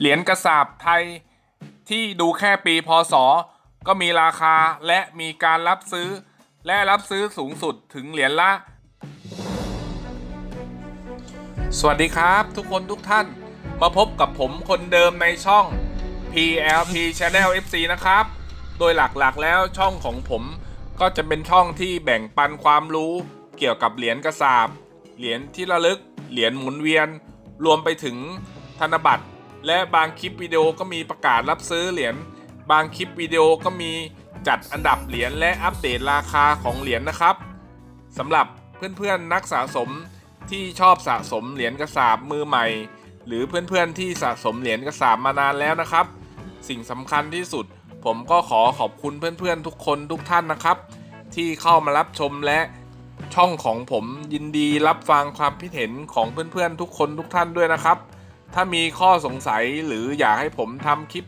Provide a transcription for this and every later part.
เหรียญกระสาบไทยที่ดูแค่ปีพศ ก็มีราคาและมีการรับซื้อ และรับซื้อสูงสุดถึงเหรียญละ สวัสดีครับทุกคนทุกท่านมาพบกับผมคนเดิมในช่อง PLP Channel FC นะครับ โดยหลักๆแล้วช่องของผมก็จะเป็นช่องที่แบ่งปันความรู้เกี่ยวกับเหรียญกระสาบ เหรียญที่ระลึก เหรียญหมุนเวียน รวมไปถึงธนบัตร และบางคลิปวิดีโอก็มีประกาศรับซื้อเหรียญ บางคลิปวิดีโอก็มีจัดอันดับเหรียญและอัปเดตราคาของเหรียญนะครับสำหรับเพื่อนๆนักสะสมที่ชอบสะสมเหรียญกระสาบมือใหม่ หรือเพื่อนๆที่สะสมเหรียญกระสาบมานานแล้วนะครับ สิ่งสำคัญที่สุด ผมก็ขอขอบคุณเพื่อนๆทุกคนทุกท่านนะครับ ที่เข้ามารับชมและช่องของผมยินดีรับฟังความคิดเห็นของเพื่อนๆทุกคนทุกท่านด้วยนะครับ ถ้ามีข้อสงสัยหรืออยากให้ผมทำคลิป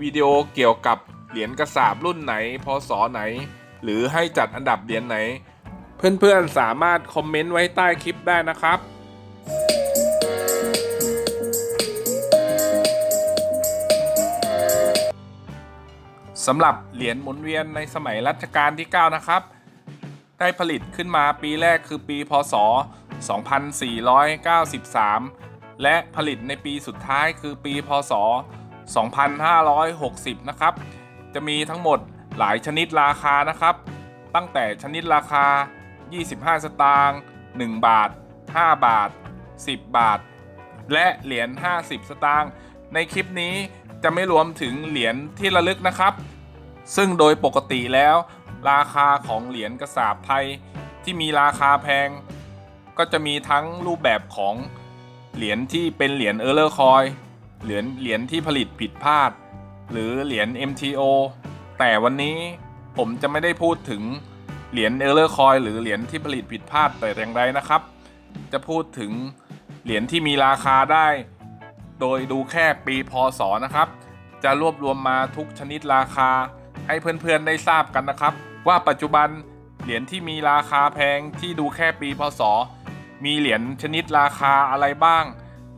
วิดีโอเกี่ยวกับเหรียญกระสาบรุ่นไหนพศไหน หรือให้จัดอันดับเหรียญไหน เพื่อนๆสามารถคอมเมนต์ไว้ใต้คลิปได้นะครับสำหรับเหรียญหมุนเวียนในสมัยรัชกาลที่ 9 นะครับ ได้ผลิตขึ้นมาปีแรกคือปีพศ 2493 และผลิตในปีสุดท้ายคือปีพศ 2560 นะครับ จะมีทั้งหมดหลายชนิดราคานะครับ ตั้งแต่ชนิดราคา 25 สตางค์ 1 บาท 5 บาท 10 บาท และเหรียญ 50 สตางค์ ในคลิปนี้จะไม่รวมถึงเหรียญที่ระลึกนะครับ ซึ่งโดยปกติแล้ว ราคาของเหรียญกระสาบไทยที่มีราคาแพง ก็จะมีทั้งรูปแบบของ เหรียญที่เป็นเหรียญเออร์เลอร์คอยเหรียญเหรียญที่ผลิตผิดพลาด หรือเหรียญ MTO แต่วันนี้ผมจะไม่ได้พูดถึงเหรียญเออร์เลอร์คอยหรือเหรียญที่ผลิตผิดพลาดแต่อย่างใดนะครับ จะพูดถึงเหรียญที่มีราคาได้ โดยดูแค่ปีพศนะครับ จะรวบรวมมาทุกชนิดราคา ให้เพื่อนๆได้ทราบกันนะครับ ว่าปัจจุบันเหรียญที่มีราคาแพงที่ดูแค่ปีพศ มีเหรียญชนิดราคาอะไรบ้าง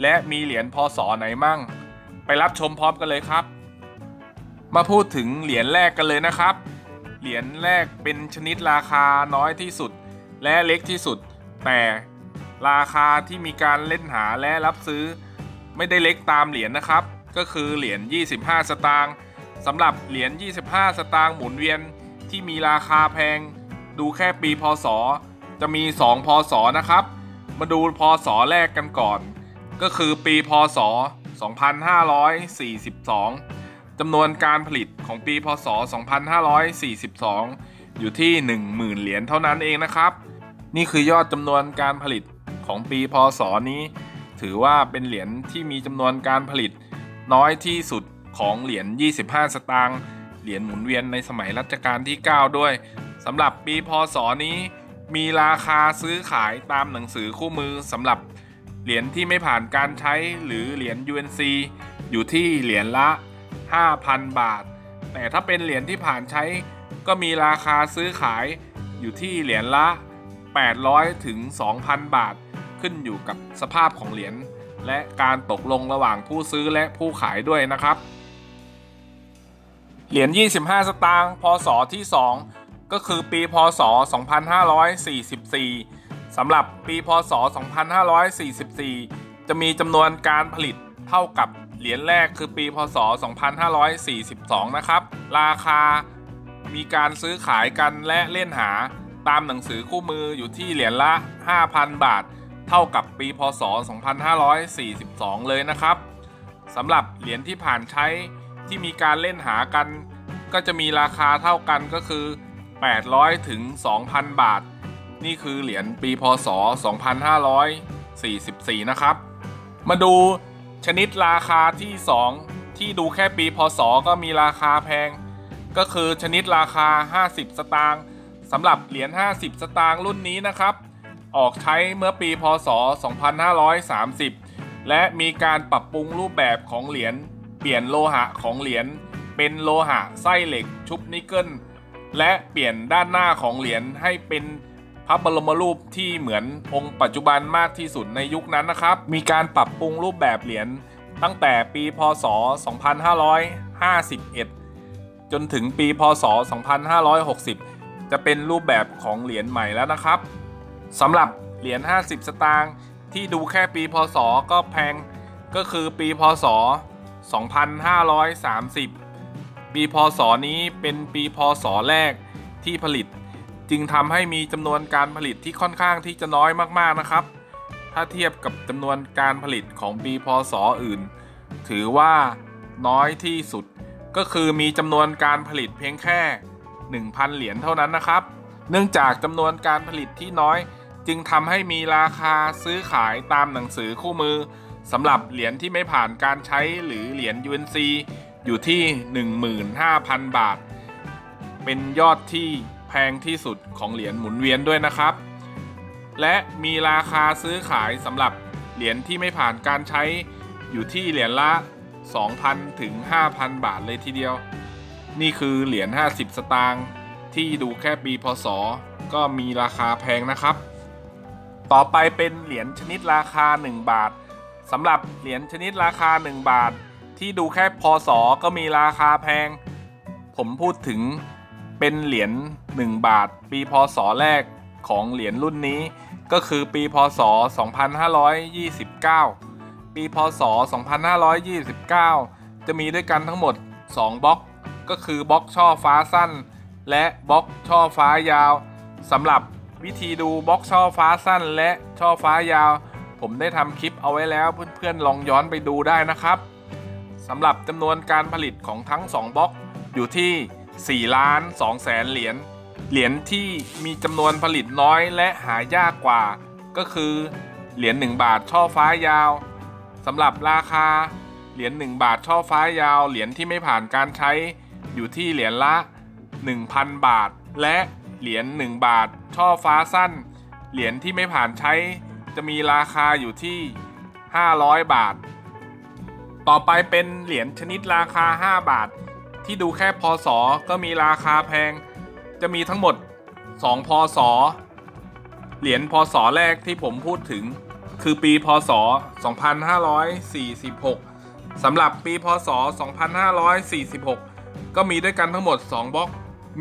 และมีเหรียญพศไหนมั่ง ไปรับชมพร้อมกันเลยครับ มาพูดถึงเหรียญแรกกันเลยนะครับ เหรียญแรกเป็นชนิดราคาน้อยที่สุด และเล็กที่สุด แต่ราคาที่มีการเล่นหาและรับซื้อ ไม่ได้เล็กตามเหรียญนะครับ ก็คือเหรียญ 25 สตางค์สำหรับเหรียญ 25 สตางค์หมุนเวียนที่มีราคาแพง ดูแค่ปีพศ จะมี 2 พศนะครับ มาดูพศแรกกันก่อน ก็คือปีพศ 2542 จำนวนการผลิตของปีพศ 2542 อยู่ที่ 10,000 เหรียญเท่านั้นเองนะครับ นี่คือยอดจำนวนการผลิตของปีพศนี้ ถือว่าเป็นเหรียญที่มีจำนวนการผลิตน้อยที่สุดของเหรียญ 25 สตางค์ เหรียญหมุนเวียนในสมัยรัชกาลที่ 9 ด้วย สำหรับปีพศนี้ มีราคาซื้อขายตามหนังสือคู่มือสำหรับเหรียญที่ไม่ผ่านการใช้หรือเหรียญ UNC อยู่ที่เหรียญละ 5,000 บาท แต่ถ้าเป็นเหรียญที่ผ่านใช้ ก็มีราคาซื้อขายอยู่ที่เหรียญละ 800 ถึง 2,000 บาท ขึ้นอยู่กับสภาพของเหรียญและการตกลงระหว่างผู้ซื้อและผู้ขายด้วยนะครับ เหรียญ 25 สตางค์ พศที่ 2 ก็คือปีพศ 2544 สำหรับปีพศ 2544 จะมีจำนวนการผลิตเท่ากับเหรียญแรกคือปีพศ 2542 นะครับ ราคามีการซื้อขายกันและเล่นหาตามหนังสือคู่มืออยู่ที่เหรียญละ 5,000 บาท เท่ากับปีพศ 2542 เลยนะครับสำหรับเหรียญที่ผ่านใช้ที่มีการเล่นหากัน ก็จะมีราคาเท่ากันก็คือ 800 ถึง 2,000 บาท นี่คือเหรียญปีพศ 2544 นะครับ มาดูชนิดราคาที่ 2 ที่ดูแค่ปีพศก็มีราคาแพง ก็คือชนิดราคา 50 สตางค์สำหรับเหรียญ 50 สตางค์รุ่นนี้นะครับ ออกใช้เมื่อปีพศ 2530 และมีการปรับปรุงรูปแบบของเหรียญ เปลี่ยนโลหะของเหรียญ เป็นโลหะไส้เหล็กชุบนิกเกิล และเปลี่ยนด้านหน้าของเหรียญให้เป็นพระบรมรูปที่เหมือนองค์ปัจจุบันมากที่สุดในยุคนั้นนะครับ มีการปรับปรุงรูปแบบเหรียญตั้งแต่ปีพศ 2551 จนถึงปีพศ 2560 จะเป็นรูปแบบของเหรียญใหม่แล้วนะครับสำหรับเหรียญ 50 สตางค์ที่ดูแค่ปีพศก็แพงก็คือปีพศ 2530 ปีพศนี้เป็นปีพศแรกที่ผลิต จึงทำให้มีจำนวนการผลิตที่ค่อนข้างที่จะน้อยมากๆนะครับ ถ้าเทียบกับจำนวนการผลิตของปีพศอื่น ถือว่าน้อยที่สุด ก็คือมีจำนวนการผลิตเพียงแค่ 1,000 เหรียญเท่านั้นนะครับ เนื่องจากจำนวนการผลิตที่น้อย จึงทำให้มีราคาซื้อขายตามหนังสือคู่มือสำหรับเหรียญที่ไม่ผ่านการใช้หรือเหรียญ UNC อยู่ที่ 15,000 บาท เป็นยอดที่แพงที่สุดของเหรียญหมุนเวียนด้วยนะครับ และมีราคาซื้อขายสำหรับเหรียญที่ไม่ผ่านการใช้อยู่ที่เหรียญละ 2,000 ถึง 5,000 บาทเลยทีเดียว นี่คือเหรียญ 50 สตางค์ที่ดูแค่ปีพศ ก็มีราคาแพงนะครับ ต่อไปเป็นเหรียญชนิดราคา 1 บาทสำหรับเหรียญชนิดราคา 1 บาท ที่ดูแค่พศก็มีราคาแพง ผมพูดถึงเป็นเหรียญ1บาท ปีพศแรกของเหรียญรุ่นนี้ ก็คือปีพศ 2529 ปีพศ 2529 จะมีด้วยกันทั้งหมด 2บล็อก ก็คือบล็อกช่อฟ้าสั้น และบล็อกช่อฟ้ายาวสำหรับวิธีดูบล็อกช่อฟ้าสั้นและช่อฟ้ายาว ผมได้ทำคลิปเอาไว้แล้วเพื่อนๆลองย้อนไปดูได้นะครับำหรับจำนวนการผลิตของทั้ง 2บล็อกอยู่ที่4ล้าน2แสนเหรียญ เหรียญที่มีจำนวนผลิตน้อยและหายากกว่า ก็คือเหรียญ1บาทช่อฟ้ายาวสำหรับราคาเหรียญ1บาทช่อฟ้ายาว เหรียญที่ไม่ผ่านการใช้ อยู่ที่เหรียญละ 1,000 บาท และเหรียญ1บาทช่อฟ้าสั้น เหรียญที่ไม่ผ่านใช้ จะมีราคาอยู่ที่ 500 บาท ต่อไปเป็นเหรียญชนิดราคา 5 บาท ที่ดูแค่พศก็มีราคาแพง จะมีทั้งหมด 2 พศ เหรียญพศแรกที่ผมพูดถึง คือปีพศ 2546สำหรับปีพศ 2546 ก็มีด้วยกันทั้งหมด 2บล็อก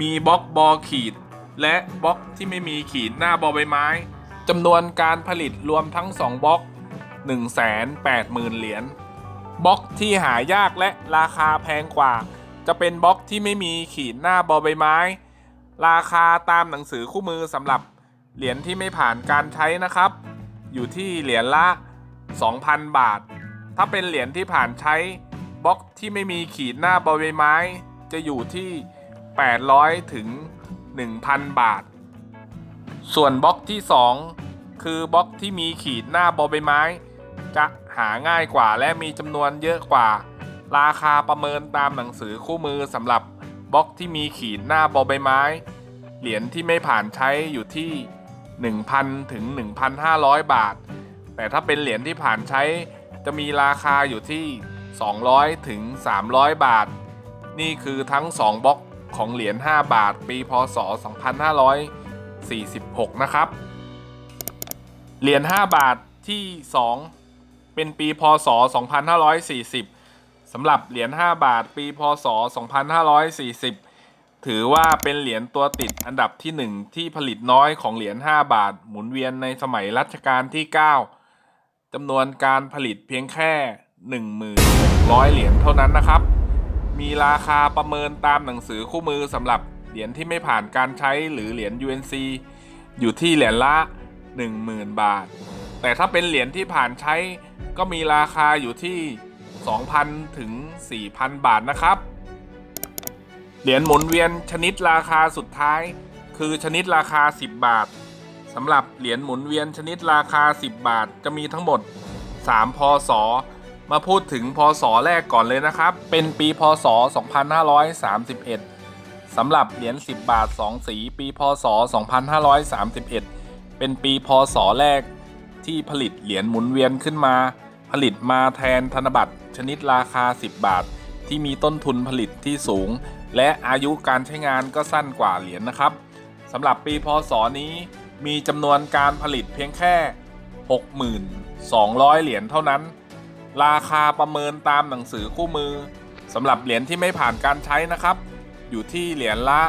มีบล็อกบอขีด และบล็อกที่ไม่มีขีดหน้าบอใบไม้จำนวนการผลิตรวมทั้ง 2บล็อก180,000 เหรียญ บล็อกที่หายากและราคาแพงกว่า จะเป็นบล็อกที่ไม่มีขีดหน้าบอใบไม้ ราคาตามหนังสือคู่มือสำหรับเหรียญที่ไม่ผ่านการใช้นะครับ อยู่ที่เหรียญละ 2,000 บาท ถ้าเป็นเหรียญที่ผ่านใช้บล็อกที่ไม่มีขีดหน้าบอใบไม้ จะอยู่ที่ 800 ถึง 1,000 บาท ส่วนบล็อกที่ 2 คือบล็อกที่มีขีดหน้าบอใบไม้ จะ หาง่ายกว่าและมีจำนวนเยอะกว่า ราคาประเมินตามหนังสือคู่มือสำหรับบล็อกที่มีขีดหน้าบอใบไม้ เหรียญที่ไม่ผ่านใช้อยู่ที่ 1,000 ถึง 1,500 บาท แต่ถ้าเป็นเหรียญที่ผ่านใช้จะมีราคาอยู่ที่ 200 ถึง 300 บาท นี่คือทั้ง 2บล็อกของเหรียญ 5 บาท ปี พศ 2546 นะครับ เหรียญ 5 บาทที่ 2 เป็นปีพศ 2540สำหรับเหรียญ 5 บาท ปีพศ 2540 ถือว่าเป็นเหรียญตัวติดอันดับที่ 1 ที่ผลิตน้อยของเหรียญ 5 บาท หมุนเวียนในสมัยรัชกาลที่ 9จำนวนการผลิตเพียงแค่ 1,600 เหรียญเท่านั้นนะครับ มีราคาประเมินตามหนังสือคู่มือสำหรับเหรียญที่ไม่ผ่านการใช้หรือเหรียญ UNC อยู่ที่เหรียญละ 10,000 บาท แต่ถ้าเป็นเหรียญที่ผ่านใช้ ก็มีราคาอยู่ที่ 2,000 ถึง 4,000 บาทนะครับ เหรียญหมุนเวียนชนิดราคาสุดท้าย คือชนิดราคา 10 บาทสำหรับเหรียญหมุนเวียนชนิดราคา 10 บาทจะมีทั้งหมด 3 พศ มาพูดถึงพศแรกก่อนเลยนะครับ เป็นปีพศ 2531สำหรับเหรียญ10 บาท 2 สี ปีพศ 2531 เป็นปีพศแรกที่ผลิตเหรียญหมุนเวียนขึ้นมา ผลิตมาแทนธนบัตรชนิดราคา 10 บาท ที่มีต้นทุนผลิตที่สูง และอายุการใช้งานก็สั้นกว่าเหรียญนะครับสำหรับปีพศนี้มีจำนวนการผลิตเพียงแค่ 6,200 เหรียญเท่านั้น ราคาประเมินตามหนังสือคู่มือสำหรับเหรียญที่ไม่ผ่านการใช้นะครับ อยู่ที่เหรียญละ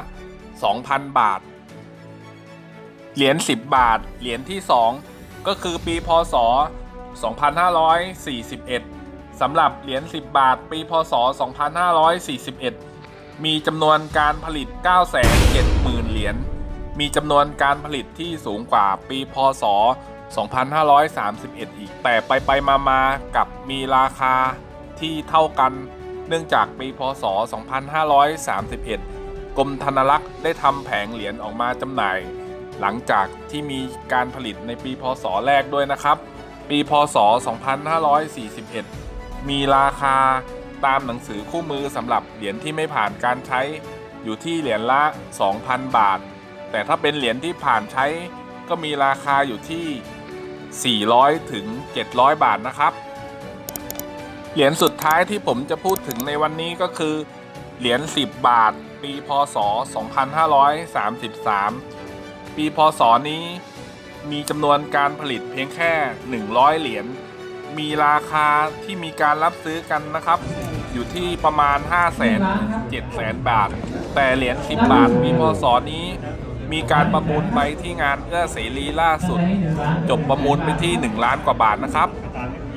2,000 บาท เหรียญ10 บาท เหรียญที่ 2 ก็คือปีพศ 2541 สำหรับเหรียญ 10 บาท ปี พศ 2541 มีจำนวนการผลิต 970,000 เหรียญ มีจำนวนการผลิตที่สูงกว่าปี พศ 2531 อีก แต่ไปไปมามากับมีราคาที่เท่ากัน เนื่องจากปี พศ 2531 กรมธนรักษ์ได้ทำแผงเหรียญออกมาจำหน่าย หลังจากที่มีการผลิตในปี พศ แรกด้วยนะครับ ปีพศ 2541 มีราคาตามหนังสือคู่มือสำหรับเหรียญที่ไม่ผ่านการใช้อยู่ที่เหรียญละ 2,000 บาท แต่ถ้าเป็นเหรียญที่ผ่านใช้ก็มีราคาอยู่ที่ 400 ถึง 700 บาทนะครับ เหรียญสุดท้ายที่ผมจะพูดถึงในวันนี้ก็คือ เหรียญ 10 บาท ปีพศ 2533 ปีพศนี้ มีจำนวนการผลิตเพียงแค่ 100 เหรียญ มีราคาที่มีการรับซื้อกันนะครับ อยู่ที่ประมาณ 5 0 0 0 0 0ถึง7 0 0 0 0 บาท แต่เหรียญ 10 บาทปีพศนี้ มีการประมูลไปที่งานเอื้อเสรีล่าสุด จบประมูลไปที่ 1 ล้านกว่าบาทนะครับ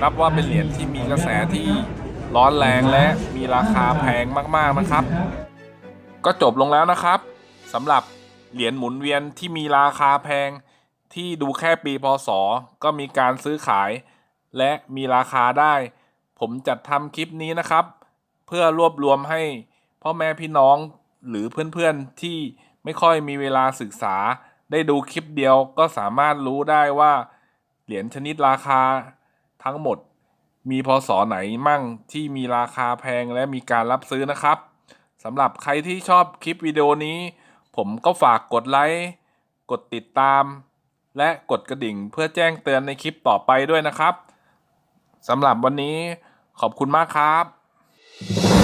นับว่าเป็นเหรียญที่มีกระแสที่ร้อนแรงและมีราคาแพงมากๆนะครับ ก็จบลงแล้วนะครับสำหรับเหรียญหมุนเวียนที่มีราคาแพง ที่ดูแค่ปีพศ ก็มีการซื้อขาย และมีราคาได้ ผมจัดทำคลิปนี้นะครับ เพื่อรวบรวมให้พ่อแม่พี่น้องหรือเพื่อนๆที่ไม่ค่อยมีเวลาศึกษา ได้ดูคลิปเดียวก็สามารถรู้ได้ว่า เหรียญชนิดราคาทั้งหมด มีพศไหนมั่งที่มีราคาแพงและมีการรับซื้อนะครับสำหรับใครที่ชอบคลิปวิดีโอนี้ ผมก็ฝากกดไลค์กดติดตาม และกดกระดิ่งเพื่อแจ้งเตือนในคลิปต่อไปด้วยนะครับสำหรับวันนี้ขอบคุณมากครับ